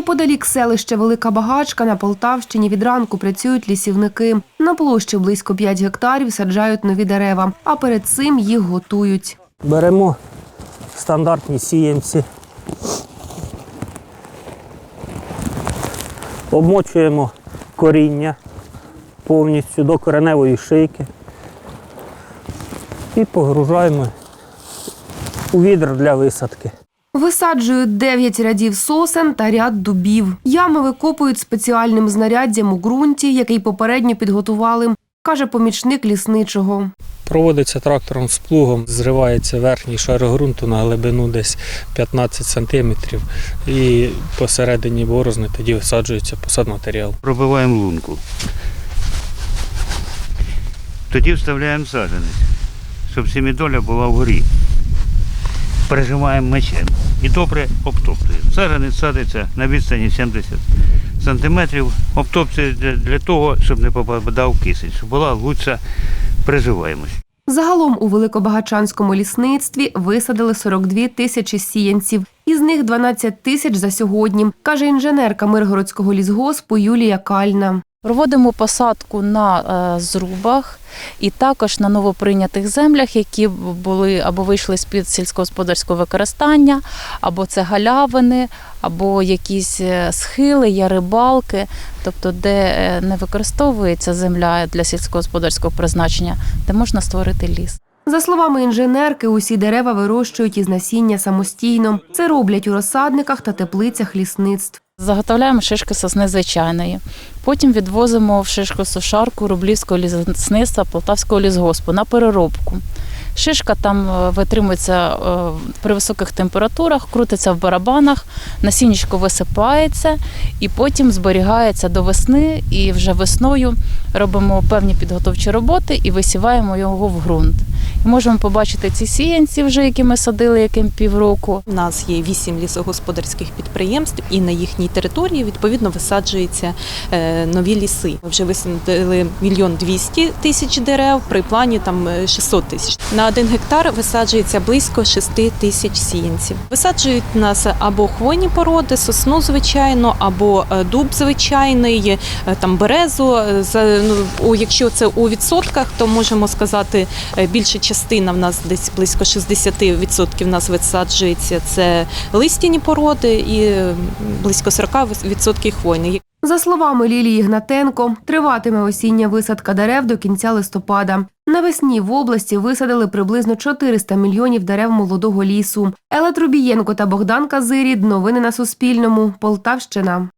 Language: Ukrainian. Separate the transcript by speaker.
Speaker 1: Неподалік селища Велика Багачка на Полтавщині від ранку працюють лісівники. На площі близько 5 гектарів саджають нові дерева, а перед цим їх готують.
Speaker 2: Беремо стандартні сіянці, обмочуємо коріння повністю до кореневої шийки і погружаємо у відр для висадки.
Speaker 1: Висаджують 9 рядів сосен та ряд дубів. Ями викопують спеціальним знаряддям у ґрунті, який попередньо підготували, каже помічник лісничого.
Speaker 2: Проводиться трактором з плугом, зривається верхній шар ґрунту на глибину десь 15 см і посередині борозни тоді висаджується посадматеріал.
Speaker 3: пробиваємо лунку. Тоді вставляємо саджанець, щоб сімідоля була вгорі. Прижимаємо мечем і добре обтоптуємо. Саджанець садиться на відстані 70 сантиметрів. Обтоптує для, того, щоб не попадав кисень, щоб була лучша приживаємость.
Speaker 1: Загалом у Великобагачанському лісництві висадили 42 тисячі сіянців. Із них 12 тисяч за сьогодні, каже інженерка Миргородського лісгоспу Юлія Кальна.
Speaker 4: Проводимо посадку на е, зрубах і також на новоприйнятих землях, які були або вийшли з під сільськогосподарського використання, або це галявини, або якісь е, схили, ярибалки, тобто де е, не використовується земля для сільськогосподарського призначення, де можна створити ліс.
Speaker 1: За словами інженерки, усі дерева вирощують із насіння самостійно. Це роблять у розсадниках та теплицях лісництв.
Speaker 4: Заготовляємо шишки сосни звичайної. Потім відвозимо в шишку сушарку Рублівського лісництва Полтавського лісгоспу на переробку. Шишка там е, витримується е, при високих температурах, крутиться в барабанах, насіннячко висипається і потім зберігається до весни. І вже весною робимо певні підготовчі роботи і висіваємо його в ґрунт. Можемо побачити ці сіянці, вже які ми садили яким півроку.
Speaker 5: У нас є вісім лісогосподарських підприємств, і на їхній території відповідно висаджуються е, нові ліси. Ми вже висадили мільйон двісті тисяч дерев, при плані там е, 600 тисяч. На один гектар висаджується близько 6 тисяч сіянців. Висаджують нас або хвойні породи, сосну звичайно, або е, дуб звичайний, е, там березу. Е, ну, якщо це у відсотках, то можемо сказати е, більша частина в нас десь близько 60% в нас висаджується це листяні породи і близько 40% хвойні.
Speaker 1: За словами Лілії Гнатенко, триватиме осіння висадка дерев до кінця листопада. Навесні в області висадили приблизно 400 мільйонів дерев молодого лісу. Елла Трубієнко та Богдан Казирід. Новини на Суспільному. Полтавщина.